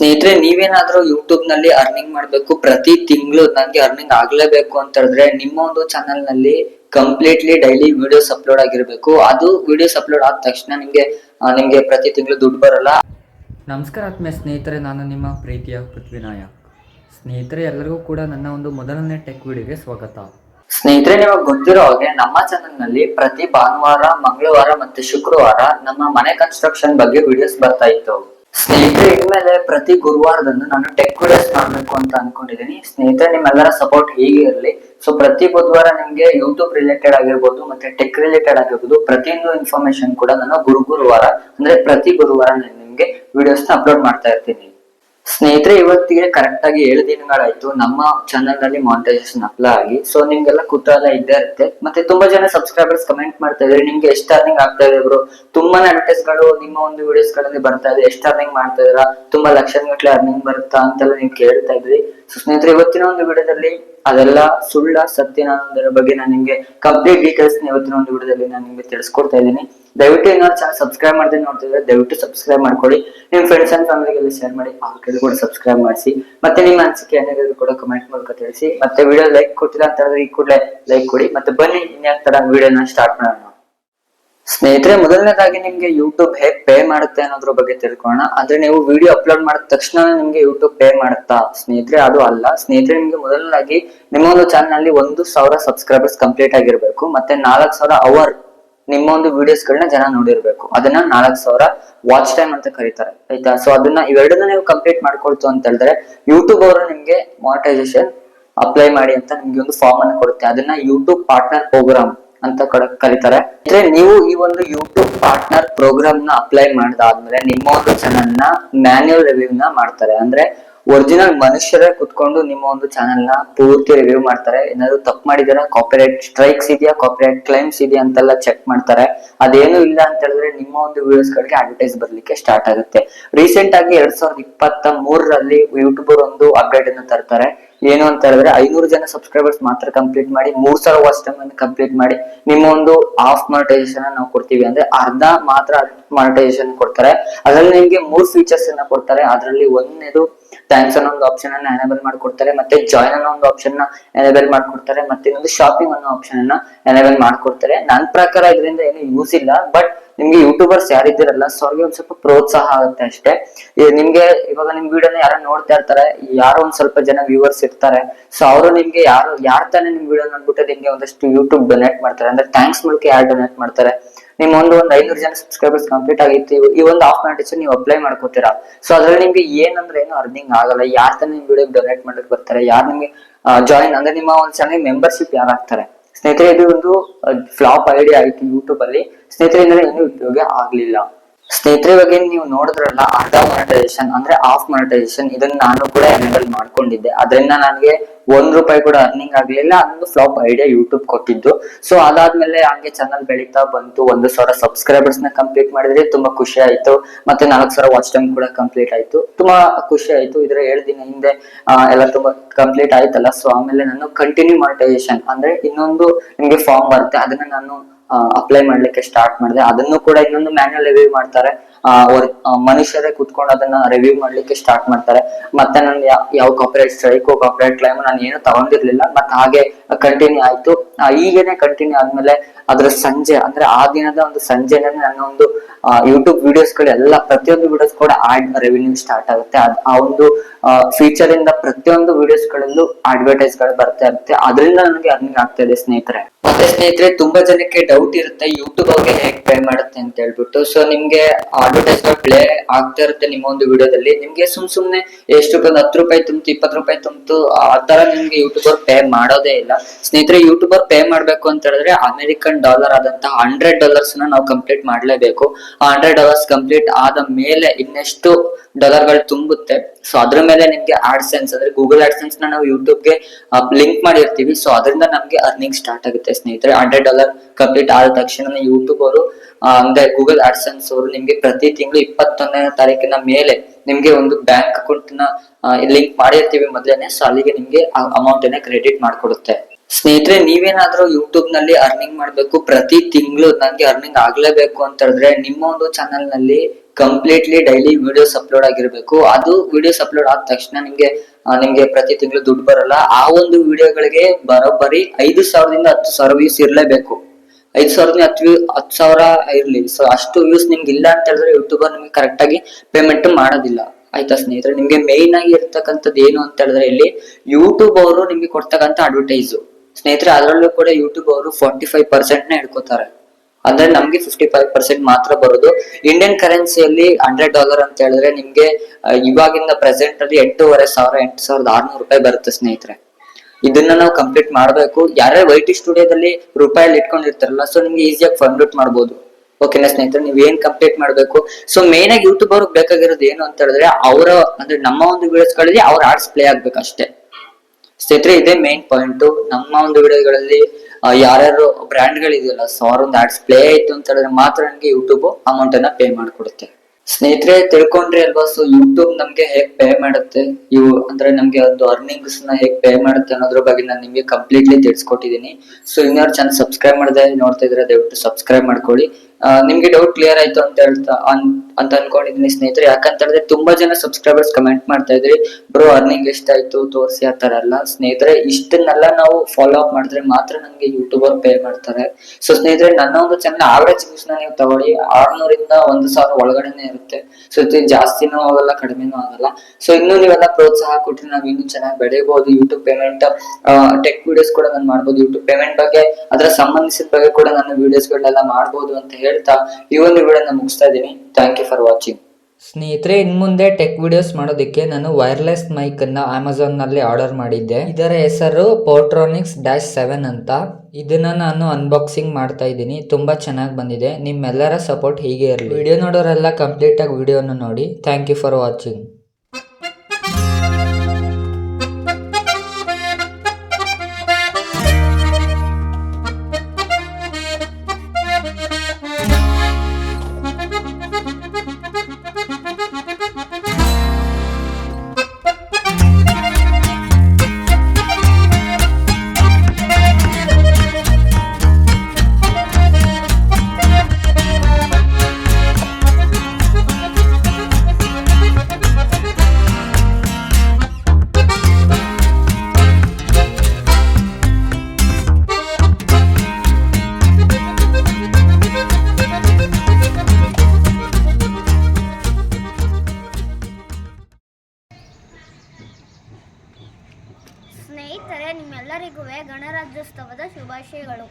ಸ್ನೇಹಿತರೆ ನೀವೇನಾದ್ರೂ ಯೂಟ್ಯೂಬ್ನಲ್ಲಿ ಅರ್ನಿಂಗ್ ಮಾಡ್ಬೇಕು ಪ್ರತಿ ತಿಂಗಳು ನನಗೆ ಅರ್ನಿಂಗ್ ಆಗ್ಲೇಬೇಕು ಅಂತ ಹೇಳಿದ್ರೆ ನಿಮ್ಮ ಒಂದು ಚಾನೆಲ್ನಲ್ಲಿ ಕಂಪ್ಲೀಟ್ಲಿ ಡೈಲಿ ವಿಡಿಯೋಸ್ ಅಪ್ಲೋಡ್ ಆಗಿರ್ಬೇಕು. ಅದು ವಿಡಿಯೋಸ್ ಅಪ್ಲೋಡ್ ಆದ ತಕ್ಷಣ ನಿಮ್ಗೆ ನಿಮಗೆ ನಿಮ್ಗೆ ಪ್ರತಿ ತಿಂಗಳು ದುಡ್ಡು ಬರಲ್ಲ. ನಮಸ್ಕಾರ ಆತ್ಮೀಯ ಸ್ನೇಹಿತರೆ ನಾನು ನಿಮ್ಮ ಪ್ರೀತಿಯ ಪೃಥ್ವಿನಾಯಕ್. ಸ್ನೇಹಿತರೆ ಎಲ್ಲರಿಗೂ ಕೂಡ ನನ್ನ ಒಂದು ಮೊದಲನೇ ಟೆಕ್ ವಿಡಿಯೋಗೆ ಸ್ವಾಗತ. ಸ್ನೇಹಿತರೆ ನಿಮಗೆ ಗೊತ್ತಿರೋ ಹಾಗೆ ನಮ್ಮ ಚಾನೆಲ್ನಲ್ಲಿ ಪ್ರತಿ ಭಾನುವಾರ ಮಂಗಳವಾರ ಮತ್ತೆ ಶುಕ್ರವಾರ ನಮ್ಮ ಮನೆ ಕನ್ಸ್ಟ್ರಕ್ಷನ್ ಬಗ್ಗೆ ವಿಡಿಯೋಸ್ ಬರ್ತಾ ಇತ್ತು. ಸ್ನೇಹಿತರೆ ಇನ್ಮೇಲೆ ಪ್ರತಿ ಗುರುವಾರದಂದು ನಾನು ಟೆಕ್ ವಿಡಿಯೋಸ್ ಮಾಡ್ಬೇಕು ಅಂತ ಅನ್ಕೊಂಡಿದ್ದೀನಿ. ಸ್ನೇಹಿತರೆ, ನಿಮ್ಮೆಲ್ಲರ ಸಪೋರ್ಟ್ ಹೇಗೆ ಇರಲಿ. ಸೊ ಪ್ರತಿ ಬುಧವಾರ ನಿಮ್ಗೆ ಯೂಟ್ಯೂಬ್ ರಿಲೇಟೆಡ್ ಆಗಿರ್ಬೋದು ಮತ್ತೆ ಟೆಕ್ ರಿಲೇಟೆಡ್ ಆಗಿರ್ಬೋದು, ಪ್ರತಿಯೊಂದು ಇನ್ಫಾರ್ಮೇಶನ್ ಕೂಡ ನಾನು ಗುರು ಗುರುವಾರ, ಅಂದ್ರೆ ಪ್ರತಿ ಗುರುವಾರ ನಿಮಗೆ ವಿಡಿಯೋಸ್ನ ಅಪ್ಲೋಡ್ ಮಾಡ್ತಾ ಇರ್ತೀನಿ. ಸ್ನೇಹಿತರೆ, ಇವತ್ತಿಗೆ ಕರೆಕ್ಟ್ ಆಗಿ ಏಳು ದಿನಗಳಾಯ್ತು ನಮ್ಮ ಚಾನಲ್ನಲ್ಲಿ ಮಾನಿಟೈಸೇಷನ್ ಅಪ್ಲೈ ಆಗಿ ಸೊ ನಿಮ್ಗೆಲ್ಲ ಕುತೂಹಲ ಇದ್ದೇ ಇರುತ್ತೆ. ಮತ್ತೆ ತುಂಬಾ ಜನ ಸಬ್ಸ್ಕ್ರೈಬರ್ಸ್ ಕಮೆಂಟ್ ಮಾಡ್ತಾ ಇದ್ರೆ, ನಿಮ್ಗೆ ಎಷ್ಟು ಅರ್ನಿಂಗ್ ಆಗ್ತಾ ಇದೆ ಬ್ರೋ ತುಂಬಾ ಅಡ್ವರ್ಟೈಸ್ಗಳು ನಿಮ್ಮ ಒಂದು ವಿಡಿಯೋಸ್ಗಳಲ್ಲಿ ಬರ್ತಾ ಇದೆ. ಎಷ್ಟು ಅರ್ನಿಂಗ್ ಮಾಡ್ತಾ ಇದ್ರ ತುಂಬಾ ಲಕ್ಷ ಗಟ್ಟಲೆ ಅರ್ನಿಂಗ್ ಬರುತ್ತಾ ಅಂತೆಲ್ಲ ನೀವು ಕೇಳ್ತಾ ಇದ್ರಿ. ಸೊ ಸ್ನೇಹಿತರೆ, ಇವತ್ತಿನ ಒಂದು ವಿಡಿಯೋದಲ್ಲಿ ಅದೆಲ್ಲ ಸುಳ್ಳ ಸತ್ಯನ ಅನ್ನೋದರ ಬಗ್ಗೆ ನಾನು ನಿಮ್ಗೆ ಕಂಪ್ಲೀಟ್ ಡೀಟೇಲ್ಸ್ ಇವತ್ತಿನ ಒಂದು ವಿಡಿಯೋದಲ್ಲಿ ನಾನು ನಿಮ್ಗೆ ತಿಳಿಸ್ಕೊಡ್ತಾ ಇದ್ದೀನಿ. ದಯವಿಟ್ಟು ಏನಾದ್ರು ಚಾನಲ್ ಸಬ್ಸ್ಕ್ರೈಬ್ ಮಾಡದೆ ನೋಡ್ತಿದ್ರೆ ದಯವಿಟ್ಟು ಸಬ್ಸ್ಕ್ರೈಬ್ ಮಾಡ್ಕೊಳ್ಳಿ. ನಿಮ್ಮ ಫ್ರೆಂಡ್ಸ್ ಅಂಡ್ ಫ್ಯಾಮಿಲಿಗೆಲ್ಲ ಶೇರ್ ಮಾಡಿ, ಅವ್ರ ಕೂಡ ಸಬ್ಸ್ಕ್ರೈಬ್ ಮಾಡಿಸಿ. ಮತ್ತೆ ನಿಮ್ಮ ಅನಿಸಿಕೆ ಏನಾದ್ರು ಕೂಡ ಕಮೆಂಟ್ ಮೂಲಕ ತಿಳಿಸಿ. ಮತ್ತೆ ವಿಡಿಯೋ ಲೈಕ್ ಕೊಟ್ಟಿಲ್ಲ ಅಂತ ಈ ಕೂಡಲೇ ಲೈಕ್ ಕೊಡಿ. ಮತ್ತೆ ಬನ್ನಿ ಇನ್ಯಾಕ್ ತರ ವಿಡಿಯೋನ ಸ್ಟಾರ್ಟ್ ಮಾಡೋಣ. ಸ್ನೇಹಿತರೆ, ಮೊದಲನೇದಾಗಿ ನಿಮ್ಗೆ ಯೂಟ್ಯೂಬ್ ಹೇಗ್ ಪೇ ಮಾಡುತ್ತೆ ಅನ್ನೋದ್ರ ಬಗ್ಗೆ ತಿಳ್ಕೊಳ್ಳೋಣ. ಅಂದ್ರೆ ನೀವು ವಿಡಿಯೋ ಅಪ್ಲೋಡ್ ಮಾಡಿದ ತಕ್ಷಣ ನಿಮ್ಗೆ ಯೂಟ್ಯೂಬ್ ಪೇ ಮಾಡುತ್ತಾ? ಸ್ನೇಹಿತರೆ, ಅದು ಅಲ್ಲ. ಸ್ನೇಹಿತರೆ, ನಿಮ್ಗೆ ಮೊದಲನೇದಾಗಿ ನಿಮ್ಮ ಒಂದು ಚಾನಲ್ನಲ್ಲಿ ಒಂದು ಸಾವಿರ ಸಬ್ಸ್ಕ್ರೈಬರ್ಸ್ ಕಂಪ್ಲೀಟ್ ಆಗಿರ್ಬೇಕು. ಮತ್ತೆ ನಾಲ್ಕು ಸಾವಿರ ಅವರ್ ನಿಮ್ಮ ಒಂದು ವಿಡಿಯೋಸ್ ಗಳನ್ನ ಜನ ನೋಡಿರ್ಬೇಕು. ಅದನ್ನ ನಾಲ್ಕು ಸಾವಿರ ವಾಚ್ ಟೈಮ್ ಅಂತ ಕರೀತಾರೆ. ಆಯ್ತಾ? ಸೊ ಅದನ್ನ ಇವೆರಡನ್ನ ನೀವು ಕಂಪ್ಲೀಟ್ ಮಾಡ್ಕೊಳ್ತು ಅಂತ ಹೇಳಿದ್ರೆ ಯೂಟ್ಯೂಬ್ ಅವರು ನಿಮ್ಗೆ ಮಾನಿಟೈಸೇಷನ್ ಅಪ್ಲೈ ಮಾಡಿ ಅಂತ ನಿಮ್ಗೆ ಒಂದು ಫಾರ್ಮ್ ಅನ್ನು ಕೊಡುತ್ತೆ. ಅದನ್ನ ಯೂಟ್ಯೂಬ್ ಪಾರ್ಟ್ನರ್ ಪ್ರೋಗ್ರಾಮ್ ಅಂತ ಕರೀತಾರೆ. ಅಂದ್ರೆ ನೀವು ಈ ಒಂದು ಯೂಟ್ಯೂಬ್ ಪಾರ್ಟ್ನರ್ ಪ್ರೋಗ್ರಾಮ್ನ ಅಪ್ಲೈ ಮಾಡಿದಾದ್ಮೇಲೆ ನಿಮ್ಮ ಒಂದು ಚಾನಲ್ನ ಮ್ಯಾನ್ಯಲ್ ರಿವ್ಯೂ ನ ಮಾಡ್ತಾರೆ. ಅಂದ್ರೆ ಒರಿಜಿನಲ್ ಮನುಷ್ಯರೇ ಕುತ್ಕೊಂಡು ನಿಮ್ಮ ಒಂದು ಚಾನೆಲ್ನ ಪೂರ್ತಿ ರಿವ್ಯೂ ಮಾಡ್ತಾರೆ. ಏನಾದ್ರು ತಪ್ಪು ಮಾಡಿದಾರ ಕಾಪಿರೈಟ್ ಸ್ಟ್ರೈಕ್ಸ್ ಇದೆಯಾ? ಕಾಪಿರೈಟ್ ಕ್ಲೈಮ್ಸ್ ಇದೆಯಾ ಅಂತೆಲ್ಲ ಚೆಕ್ ಮಾಡ್ತಾರೆ. ಅದೇನು ಇಲ್ಲ ಅಂತ ಹೇಳಿದ್ರೆ ನಿಮ್ಮ ಒಂದು ವಿಡಿಯೋಸ್ ಗಳಿಗೆ ಅಡ್ವರ್ಟೈಸ್ ಬರ್ಲಿಕ್ಕೆ ಸ್ಟಾರ್ಟ್ ಆಗುತ್ತೆ. ರೀಸೆಂಟ್ ಆಗಿ ಎರಡ್ ಸಾವಿರದ ಇಪ್ಪತ್ತ ಮೂರರಲ್ಲಿ ಯೂಟ್ಯೂಬರ್ ಒಂದು ಅಪ್ಡೇಟ್ ಅನ್ನು ತರ್ತಾರೆ. ಏನು ಅಂತ ಹೇಳಿದ್ರೆ ಐನೂರು ಜನ ಸಬ್ಸ್ಕ್ರೈಬರ್ಸ್ ಮಾತ್ರ ಕಂಪ್ಲೀಟ್ ಮಾಡಿ ಮೂರ್ ಸಾವಿರ ವಾಚ್ ಟೈಮ್ ಕಂಪ್ಲೀಟ್ ಮಾಡಿ ನಿಮ್ಮ ಒಂದು ಆಫ್ ಮಾನಿಟೈಸೇಷನ್ ನಾವು ಕೊಡ್ತೀವಿ. ಅಂದ್ರೆ ಅರ್ಧ ಮಾತ್ರ ಮಾನಿಟೈಸೇಷನ್ ಕೊಡ್ತಾರೆ. ಅದರಲ್ಲಿ ನಿಮ್ಗೆ ಮೂರ್ ಫೀಚರ್ಸ್ ಅನ್ನ ಕೊಡ್ತಾರೆ. ಅದರಲ್ಲಿ ಒಂದನೇದು ಥ್ಯಾಂಕ್ಸ್ ಅನ್ನೋ ಒಂದು ಆಪ್ಷನ್ ಅನ್ನ ಎನೇಬಲ್ ಮಾಡ್ಕೊಡ್ತಾರೆ, ಮತ್ತೆ ಜಾಯಿನ್ ಅನ್ನೋ ಒಂದು ಆಪ್ಷನ್ನ ಎನೇಬಲ್ ಮಾಡ್ಕೊಡ್ತಾರೆ, ಮತ್ತೆ ಇನ್ನೊಂದು ಶಾಪಿಂಗ್ ಅನ್ನೋ ಆಪ್ಷನ್ ಅನ್ನ ಎನೇಬಲ್ ಮಾಡ್ಕೊಡ್ತಾರೆ. ನನ್ ಪ್ರಕಾರ ಇದರಿಂದ ಏನು ಯೂಸ್ ಇಲ್ಲ ಬಟ್ ನಿಮ್ಗೆ ಯೂಟ್ಯೂಬರ್ಸ್ ಯಾರಿದ್ದೀರಲ್ಲ ಸೊ ಅವ್ರಿಗೆ ಒಂದ್ ಸ್ವಲ್ಪ ಪ್ರೋತ್ಸಾಹ ಆಗುತ್ತೆ ಅಷ್ಟೇ. ನಿಮ್ಗೆ ಇವಾಗ ನಿಮ್ ವಿಡಿಯೋನ ಯಾರೋ ನೋಡ್ತಾ ಇರ್ತಾರೆ, ಯಾರೋ ಒಂದ್ ಸ್ವಲ್ಪ ಜನ ವ್ಯೂವರ್ಸ್ ಇರ್ತಾರೆ ಸೊ ಅವರು ನಿಮ್ಗೆ ಯಾರು, ಯಾರ್ ತಾನೇ ನಿಮ್ ವಿಡಿಯೋ ನೋಡ್ಬಿಟ್ಟು ನಿಮ್ಗೆ ಒಂದಷ್ಟು ಯೂಟ್ಯೂಬ್ ಡೊನೇಟ್ ಮಾಡ್ತಾರೆ. ಅಂದ್ರೆ ಥ್ಯಾಂಕ್ಸ್ ಮೂಲಕ ಯಾರು ಡೊನೇಟ್ ಮಾಡ್ತಾರೆ? ನಿಮ್ ಒಂದು ಒಂದ್ ಐನೂರು ಜನ ಸಬ್ಸ್ಕ್ರೈಬರ್ಸ್ ಕಂಪ್ಲೀಟ್ ಆಗಿತ್ತು ಈ ಒಂದು ಆಫ್ ಮಾಡಿಸಿ ನೀವು ಅಪ್ಲೈ ಮಾಡ್ಕೋತೀರಾ? ಸೊ ಅದ್ರಲ್ಲಿ ನಿಮ್ಗೆ ಏನಂದ್ರೆ ಏನು ಅರ್ನಿಂಗ್ ಆಗಲ್ಲ. ಯಾರ್ ತಾನೇ ನಿಮ್ ವಿಡಿಯೋ ಡೊನೇಟ್ ಮಾಡಕ್ ಬರ್ತಾರೆ, ಯಾರು ನಿಮ್ಗೆ ಜಾಯಿನ್ ಅಂದ್ರೆ ನಿಮ್ಮ ಒಂದು ಚಾನಲ್ ಮೆಂಬರ್ಶಿಪ್ ಯಾರು ಆಗ್ತಾರೆ ಸ್ನೇಹಿತರೆ, ಇದು ಒಂದು ಫ್ಲಾಪ್ ಐಡಿಯಾ ಆಯ್ತು ಯೂಟ್ಯೂಬ್ ಅಲ್ಲಿ. ಸ್ನೇಹಿತರೆ ಇನ್ನೂ ಉಪಯೋಗ ಆಗ್ಲಿಲ್ಲ. ಸ್ನೇಹಿತರೆ, ಇವಾಗ ನೀವು ನೋಡಿದ್ರಲ್ಲ, ಅರ್ಧ ಮಾನಿಟೈಸೇಷನ್ ಅಂದ್ರೆ ಆಫ್ ಮಾನಿಟೈಸೇಷನ್ ಇದನ್ನ ನಾನು ಕೂಡ ಎನೇಬಲ್ ಮಾಡ್ಕೊಂಡಿದ್ದೆ. ಅದರಿಂದ ನನಗೆ ಒಂದ್ ರೂಪಾಯಿ ಕೂಡ ಅರ್ನಿಂಗ್ ಆಗ್ಲಿಲ್ಲ ಅದೊಂದು ಫ್ಲಾಪ್ ಐಡಿಯಾ ಯೂಟ್ಯೂಬ್ ಕೊಟ್ಟಿದ್ದು. ಸೊ ಅದಾದ್ಮೇಲೆ ಹಂಗೆ ಚಾನಲ್ ಬೆಳೀತಾ ಬಂತು. ಒಂದು ಸಾವಿರ ಸಬ್ಸ್ಕ್ರೈಬರ್ಸ್ನ ಕಂಪ್ಲೀಟ್ ಮಾಡಿದ್ರೆ ತುಂಬಾ ಖುಷಿ ಆಯ್ತು. ಮತ್ತೆ ನಾಲ್ಕು ಸಾವಿರ ವಾಚ್ ಟೈಮ್ ಕೂಡ ಕಂಪ್ಲೀಟ್ ಆಯ್ತು. ತುಂಬಾ ಖುಷಿ ಆಯ್ತು. ಇದ್ರ ಏಳು ದಿನ ಹಿಂದೆ ಎಲ್ಲ ತುಂಬಾ ಕಂಪ್ಲೀಟ್ ಆಯ್ತಲ್ಲ. ಸೊ ಆಮೇಲೆ ನಾನು ಕಂಟಿನ್ಯೂ ಮಾನಿಟೈಸೇಷನ್ ಅಂದ್ರೆ ಇನ್ನೊಂದು ನಿಮ್ಗೆ ಫಾರ್ಮ್ ಬರುತ್ತೆ. ಅದನ್ನ ನಾನು ಅಪ್ಲೈ ಮಾಡ್ಲಿಕ್ಕೆ ಸ್ಟಾರ್ಟ್ ಮಾಡಿದೆ. ಅದನ್ನು ಕೂಡ ಇನ್ನೊಂದು ಮ್ಯಾನ್ಯಲ್ ರಿವ್ಯೂ ಮಾಡ್ತಾರೆ. ಮನುಷ್ಯರೇ ಕುತ್ಕೊಂಡು ಅದನ್ನ ರಿವ್ಯೂ ಮಾಡ್ಲಿಕ್ಕೆ ಸ್ಟಾರ್ಟ್ ಮಾಡ್ತಾರೆ. ಮತ್ತೆ ನಾನು ಯಾವ ಕಾಪರೇಟ್ ಸ್ಟ್ರೈಕ್ ಕಾಪರೇಟ್ ಕ್ಲೈಮ್ ನಾನು ಏನು ತಗೊಂಡಿರ್ಲಿಲ್ಲ. ಮತ್ತೆ ಹಾಗೆ ಕಂಟಿನ್ಯೂ ಆಯ್ತು. ಈಗೇನೆ ಕಂಟಿನ್ಯೂ ಆದ್ಮೇಲೆ ಅದ್ರ ಸಂಜೆ, ಅಂದ್ರೆ ಆ ದಿನದ ಒಂದು ಸಂಜೆನೇ ನನ್ನ ಒಂದು ಯೂಟ್ಯೂಬ್ ವಿಡಿಯೋಸ್ಗಳು ಎಲ್ಲ ಪ್ರತಿಯೊಂದು ವಿಡಿಯೋಸ್ ಕೂಡ ಆಡ್ ರೆವಿನ್ಯೂ ಸ್ಟಾರ್ಟ್ ಆಗುತ್ತೆ. ಆ ಒಂದು ಫೀಚರ್ ಇಂದ ಪ್ರತಿಯೊಂದು ವಿಡಿಯೋಸ್ ಗಳಲ್ಲೂ ಅಡ್ವರ್ಟೈಸ್ಗಳು ಬರ್ತಾ ಇರುತ್ತೆ. ಅದರಿಂದ ನನಗೆ ಅರ್ನಿಂಗ್ ಆಗ್ತಾ ಇದೆ ಸ್ನೇಹಿತರೆ. ಮತ್ತೆ ಸ್ನೇಹಿತರೆ, ತುಂಬಾ ಜನಕ್ಕೆ ಡೌಟ್ ಇರುತ್ತೆ ಯೂಟ್ಯೂಬ್ ಅವ್ರಿಗೆ ಹೇಗೆ ಪೇ ಮಾಡುತ್ತೆ ಅಂತ ಹೇಳ್ಬಿಟ್ಟು. ಸೊ ನಿಮ್ಗೆ ಅಡ್ವರ್ಟೈಸ್ಗಳು ಪ್ಲೇ ಆಗ್ತಾ ಇರುತ್ತೆ ನಿಮ್ಮ ಒಂದು ವಿಡಿಯೋದಲ್ಲಿ. ನಿಮ್ಗೆ ಸುಮ್ ಸುಮ್ನೆ ಎಷ್ಟು ರೂಪಾಯಿ ಹತ್ತು ರೂಪಾಯಿ ತುಂಬಿತು, ಇಪ್ಪತ್ತು ರೂಪಾಯಿ ತುಂಬಿತು, ಆ ತರ ನಿಮ್ಗೆ ಯೂಟ್ಯೂಬರ್ ಪೇ ಮಾಡೋದೇ ಇಲ್ಲ. ಸ್ನೇಹಿತರೆ ಯೂಟ್ಯೂಬರ್ ಪೇ ಮಾಡ್ಬೇಕು ಅಂತ ಹೇಳಿದ್ರೆ ಅಮೆರಿಕನ್ ಡಾಲರ್ ಆದಂತಹ ಹಂಡ್ರೆಡ್ ಡಾಲರ್ಸ್ನ ನಾವು ಕಂಪ್ಲೀಟ್ ಮಾಡ್ಲೇಬೇಕು. ಆ ಹಂಡ್ರೆಡ್ ಡಾಲರ್ಸ್ ಕಂಪ್ಲೀಟ್ ಆದ ಮೇಲೆ ಇನ್ನೆಷ್ಟು ಡಾಲರ್ಗಳು ತುಂಬುತ್ತೆ, ಸೊ ಅದ್ರ ಮೇಲೆ ನಿಮ್ಗೆ ಆಡ್ಸೆನ್ಸ್ ಅಂದ್ರೆ ಗೂಗಲ್ ಆಡ್ಸೆನ್ಸ್ನ ನಾವು ಯೂಟ್ಯೂಬ್ಗೆ ಲಿಂಕ್ ಮಾಡಿರ್ತೀವಿ. ಸೊ ಅದರಿಂದ ನಮ್ಗೆ ಅರ್ನಿಂಗ್ ಸ್ಟಾರ್ಟ್ ಆಗುತ್ತೆ ಸ್ನೇಹಿತರೆ. ಹಂಡ್ರೆಡ್ ಡಾಲರ್ ಕಂಪ್ಲೀಟ್ ಆದ ತಕ್ಷಣ ಯೂಟ್ಯೂಬ್ ಅವರು ಅಂದ್ರೆ ಗೂಗಲ್ ಆಡ್ಸೆನ್ಸ್ ಅವರು ನಿಮ್ಗೆ ತಿಂಗಳು ಇಪ್ಪತ್ತೊಂದನೇ ತಾರೀಕಿನ ಮೇಲೆ ನಿಮ್ಗೆ ಒಂದು ಬ್ಯಾಂಕ್ ಅಕೌಂಟ್ನ ಲಿಂಕ್ ಮಾಡಿರ್ತೀವಿ ಮೊದಲೇನೆ. ಸೊ ಅಲ್ಲಿಗೆ ನಿಮ್ಗೆ ಅಮೌಂಟ್ ಅನ್ನ ಕ್ರೆಡಿಟ್ ಮಾಡ್ಕೊಡುತ್ತೆ. ಸ್ನೇಹಿತರೆ, ನೀವೇನಾದ್ರೂ ಯೂಟ್ಯೂಬ್ನಲ್ಲಿ ಅರ್ನಿಂಗ್ ಮಾಡ್ಬೇಕು, ಪ್ರತಿ ತಿಂಗಳು ನನ್ಗೆ ಅರ್ನಿಂಗ್ ಆಗ್ಲೇಬೇಕು ಅಂತ ಹೇಳಿದ್ರೆ ನಿಮ್ಮ ಒಂದು ಚಾನಲ್ನಲ್ಲಿ ಕಂಪ್ಲೀಟ್ಲಿ ಡೈಲಿ ವಿಡಿಯೋಸ್ ಅಪ್ಲೋಡ್ ಆಗಿರ್ಬೇಕು. ಅದು ವಿಡಿಯೋಸ್ ಅಪ್ಲೋಡ್ ಆದ ತಕ್ಷಣ ನಿಮ್ಗೆ ನಿಮ್ಗೆ ಪ್ರತಿ ತಿಂಗಳು ದುಡ್ಡು ಬರಲ್ಲ. ಆ ಒಂದು ವಿಡಿಯೋಗಳಿಗೆ ಬರೋಬ್ಬರಿ ಐದು ಸಾವಿರದಿಂದ ಹತ್ತು ಸಾವಿರ ವ್ಯೂಸ್ ಇರ್ಲೇಬೇಕು. ಐದು ಸಾವಿರದಿಂದ ಹತ್ತು ಹತ್ತು ಸಾವಿರ ಇರ್ಲಿ. ಸೊ ಅಷ್ಟು ವ್ಯೂಸ್ ನಿಮ್ಗೆ ಇಲ್ಲ ಅಂತ ಹೇಳಿದ್ರೆ ಯೂಟ್ಯೂಬರ್ ನಿಮ್ಗೆ ಕರೆಕ್ಟ್ ಆಗಿ ಪೇಮೆಂಟ್ ಮಾಡೋದಿಲ್ಲ. ಆಯ್ತಾ ಸ್ನೇಹಿತರೆ? ನಿಮ್ಗೆ ಮೇನ್ ಆಗಿ ಇರ್ತಕ್ಕಂಥದ್ದು ಏನು ಅಂತ ಹೇಳಿದ್ರೆ ಇಲ್ಲಿ ಯೂಟ್ಯೂಬ್ ಅವರು ನಿಮ್ಗೆ ಕೊಡ್ತಕ್ಕಂಥ ಅಡ್ವರ್ಟೈಸ್ ಸ್ನೇಹಿತರೆ, ಅದರಲ್ಲೂ ಕೂಡ ಯೂಟ್ಯೂಬ್ ಅವರು ಫೋರ್ಟಿ ಫೈವ್ ಪರ್ಸೆಂಟ್ನ ಹಿಡ್ಕೋತಾರೆ. ಅಂದ್ರೆ ನಮ್ಗೆ ಫಿಫ್ಟಿ ಫೈವ್ ಪರ್ಸೆಂಟ್ ಮಾತ್ರ ಬರೋದು. ಇಂಡಿಯನ್ ಕರೆನ್ಸಿಯಲ್ಲಿ ಹಂಡ್ರೆಡ್ ಡಾಲರ್ ಅಂತ ಹೇಳಿದ್ರೆ ನಿಮ್ಗೆ ಇವಾಗಿಂದ ಪ್ರೆಸೆಂಟ್ ಅಲ್ಲಿ ಎಂಟೂವರೆ ಸಾವಿರ, ಎಂಟು ಸಾವಿರದ ಆರ್ನೂರು ರೂಪಾಯಿ ಬರುತ್ತೆ ಸ್ನೇಹಿತರೆ. ಇದನ್ನ ನಾವು ಕಂಪ್ಲೀಟ್ ಮಾಡಬೇಕು. ಯಾರೇ ವೈಟಿ ಸ್ಟುಡಿಯೋದಲ್ಲಿ ರೂಪಾಯಲ್ಲಿ ಇಟ್ಕೊಂಡಿರ್ತಾರಲ್ಲ ಸೊ ನಿಮ್ಗೆ ಈಸಿಯಾಗಿ ಫಂಡ್ ಮಾಡ್ಬೋದು. ಓಕೆನಾ ಸ್ನೇಹಿತರೆ, ನೀವು ಏನ್ ಕಂಪ್ಲೀಟ್ ಮಾಡಬೇಕು? ಸೊ ಮೇನ್ ಆಗಿ ಯೂಟ್ಯೂಬ್ ಅವ್ರಿಗೆ ಬೇಕಾಗಿರೋದು ಏನು ಅಂತ ಹೇಳಿದ್ರೆ, ಅವರ ಅಂದ್ರೆ ನಮ್ಮ ಒಂದು ವಿಡಿಯೋಸ್ಗಳಲ್ಲಿ ಅವ್ರ ಆರ್ಟ್ಸ್ ಪ್ಲೇ ಆಗ್ಬೇಕು ಅಷ್ಟೇ. ಸ್ನೇಹಿತರೆ, ಇದೇ ಮೇನ್ ಪಾಯಿಂಟ್ ನಮ್ಮ ಒಂದು ವಿಡಿಯೋಗಳಲ್ಲಿ ಯಾರ್ಯಾರು ಬ್ರ್ಯಾಂಡ್ಗಳಿದೆಯಲ್ಲ ಸೊ ಅವ್ರ ಒಂದು ಆರ್ಟ್ಸ್ ಪ್ಲೇ ಆಯ್ತು ಅಂತ ಹೇಳಿದ್ರೆ ಮಾತ್ರ ನನಗೆ ಯೂಟ್ಯೂಬ್ ಅಮೌಂಟ್ ಅನ್ನ ಪೇ ಮಾಡ್ಕೊಡುತ್ತೆ. ಸ್ನೇಹಿತರೆ, ತಿಳ್ಕೊಂಡ್ರಿ ಅಲ್ವಾ? ಸೊ ಯೂಟ್ಯೂಬ್ ನಮ್ಗೆ ಹೇಗ್ ಪೇ ಮಾಡುತ್ತೆ? ಇವು ಅಂದ್ರೆ ನಮ್ಗೆ ಒಂದು ಅರ್ನಿಂಗ್ಸ್ನ ಹೇಗ್ ಪೇ ಮಾಡುತ್ತೆ ಅನ್ನೋದ್ರ ಬಗ್ಗೆ ನಾನು ನಿಮ್ಗೆ ಕಂಪ್ಲೀಟ್ಲಿ ತಿಳಿಸ್ಕೊಟ್ಟಿದ್ದೀನಿ ಸೊ ಇನ್ಯಾರು ಚಾನಲ್ ಸಬ್ಸ್ಕ್ರೈಬ್ ಮಾಡದೆ ನೋಡ್ತಾ ಇದ್ರೆ ದಯವಿಟ್ಟು ಸಬ್ಸ್ಕ್ರೈಬ್ ಮಾಡ್ಕೊಳ್ಳಿ. ನಿಮ್ಗೆ ಡೌಟ್ ಕ್ಲಿಯರ್ ಆಯ್ತು ಅಂತ ಹೇಳ್ತಾ ಅಂತ ಅನ್ಕೊಂಡಿದೀನಿ ಸ್ನೇಹಿತರೆ. ಯಾಕಂತ ಹೇಳಿದ್ರೆ ತುಂಬಾ ಜನ ಸಬ್ಸ್ಕ್ರೈಬರ್ಸ್ ಕಮೆಂಟ್ ಮಾಡ್ತಾ ಇದ್ರಿ. ಬ್ರೋ ಅರ್ನಿಂಗ್ ಎಷ್ಟಾಯ್ತು? ತೋರಿಸಿ ಆ ತರ ಎಲ್ಲ. ಸ್ನೇಹಿತರೆ, ಇಷ್ಟನ್ನೆಲ್ಲ ನಾವು ಫಾಲೋ ಅಪ್ ಮಾಡಿದ್ರೆ ಮಾತ್ರ ನಮ್ಗೆ ಯೂಟ್ಯೂಬರ್ ಪೇ ಮಾಡ್ತಾರೆ. ಸೊ ಸ್ನೇಹಿತರೆ, ನನ್ನ ಒಂದು ಚಾನಲ್ ಆವರೇಜ್ ವ್ಯೂಸ್ನ ನೀವು ತಗೊಳ್ಳಿ. ಆರ್ನೂರಿಂದ ಒಂದು ಸಾವಿರ ಒಳಗಡೆನೆ ಇರುತ್ತೆ. ಸೊ ಇದು ಜಾಸ್ತಿನೂ ಆಗಲ್ಲ, ಕಡಿಮೆನೂ ಆಗಲ್ಲ. ಸೊ ಇನ್ನೂ ನೀವೆಲ್ಲ ಪ್ರೋತ್ಸಾಹ ಕೊಟ್ರೆ ನಾವು ಇನ್ನೂ ಚೆನ್ನಾಗಿ ಬೆಳೆಯಬಹುದು. ಯೂಟ್ಯೂಬ್ ಪೇಮೆಂಟ್ ಟೆಕ್ ವಿಡಿಯೋಸ್ ಕೂಡ ನಾನು ಮಾಡ್ಬೋದು. ಯೂಟ್ಯೂಬ್ ಪೇಮೆಂಟ್ ಬಗ್ಗೆ, ಅದರ ಸಂಬಂಧಿಸಿದ ಬಗ್ಗೆ ಕೂಡ ನಾನು ವಿಡಿಯೋಸ್ ಮಾಡಬಹುದು ಅಂತ ಹೇಳ್ತಾ ಈ ಒಂದು ವಿಡಿಯೋನ ಮುಗಿಸ್ತಾ ಇದ್ದೀನಿ. ಥ್ಯಾಂಕ್ ಯು ಫಾರ್ ವಾಚಿಂಗ್ ಸ್ನೇಹಿತರೆ ಇನ್ನು ಮುಂದೆ ಟೆಕ್ ವಿಡಿಯೋಸ್ ಮಾಡೋದಕ್ಕೆ ನಾನು ವೈರ್ಲೆಸ್ ಮೈಕನ್ನು ಅಮೆಝಾನ್ನಲ್ಲಿ ಆರ್ಡರ್ ಮಾಡಿದ್ದೆ. ಇದರ ಹೆಸರು ಪೋರ್ಟ್ರಾನಿಕ್ಸ್ ಡ್ಯಾಶ್ ಸೆವೆನ್ ಅಂತ. ಇದನ್ನ ನಾನು ಅನ್ಬಾಕ್ಸಿಂಗ್ ಮಾಡ್ತಾ ಇದ್ದೀನಿ. ತುಂಬಾ ಚೆನ್ನಾಗಿ ಬಂದಿದೆ. ನಿಮ್ಮೆಲ್ಲರ ಸಪೋರ್ಟ್ ಹೀಗೆ ಇರಲಿ. ವಿಡಿಯೋ ನೋಡೋರೆಲ್ಲ ಕಂಪ್ಲೀಟಾಗಿ ವಿಡಿಯೋನ ನೋಡಿ. ಥ್ಯಾಂಕ್ ಯು ಫಾರ್ ವಾಚಿಂಗ್ ಸ್ನೇಹಿತರೆ ನಿಮ್ಮೆಲ್ಲರಿಗೂ ಗಣರಾಜ್ಯೋತ್ಸವದ ಶುಭಾಶಯಗಳು.